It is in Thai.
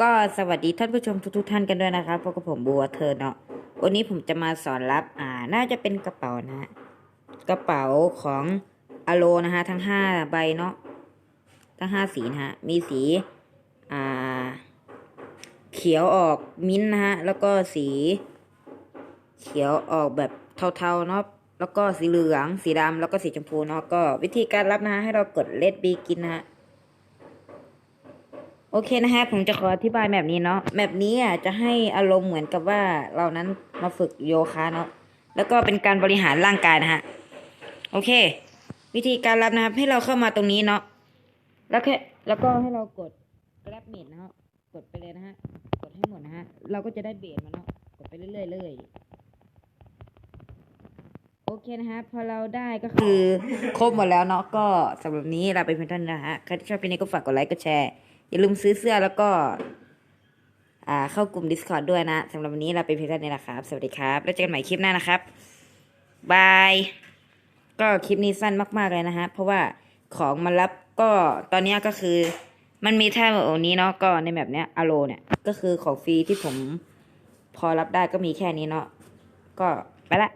ก็สวัสดีท่านผู้ชมทุกๆท่านกันด้วยนะครับพบกับผมบัวเธอเนาะวันนี้ผมจะมาสอนรับอ่าน่าจะเป็นกระเป๋านะ กระเป๋าของอโลนะฮะทั้งห้าใบเนาะทั้งห้าสีนะฮะมีสีอ่าเขียวออกมิ้นนะฮะแล้วก็สี เขียวออกแบบเทาๆเนาะแล้วก็สีเหลือง สีดำแล้วก็สีชมพูเนาะก็วิธีการรับนะฮะให้เรากดเลดบีกินนะฮะ โอเคนะฮะผมจะขออธิบายแบบนี้เนาะแบบนี้อะจะให้อารมณ์เหมือนกับว่าเรานั้นมาฝึกโยคะเนาะแล้วก็เป็นการบริหารร่างกายนะฮะโอเค วิธีการรับนะครับให้เราเข้ามาตรงนี้เนาะแล้วแค่แล้วก็ให้เรากด grab mate นะฮะกดไปเลยนะฮะกดให้หมดนะฮะเราก็จะได้เบสมาเนาะกดไปเรื่อยๆเลยโอเคนะฮะพอเราได้ก็คือครบหมดแล้วเนาะก็สำหรับนี้เราไปเพียงเท่านี้นะฮะใครที่ชอบคลิปนี้ก็ฝากกดไลค์กดแชร์ อย่าลืมซื้อเสื้อแล้วก็ อ่าเข้ากลุ่ม Discord ด้วยนะสำหรับวันนี้เราไปเพียงเท่านี้นะครับ สวัสดีครับ แล้วเจอกันใหม่คลิปหน้านะครับบายก็คลิปนี้สั้นมาก ๆเลยนะฮะเพราะว่าของมารับก็ตอนนี้ก็คือมันมีแท่แบบนี้เนาะก็ในแบบเนี้ยอโลเนี่ยก็คือของฟรีที่ผมพอรับได้ก็มีแค่นี้เนาะก็ไปละ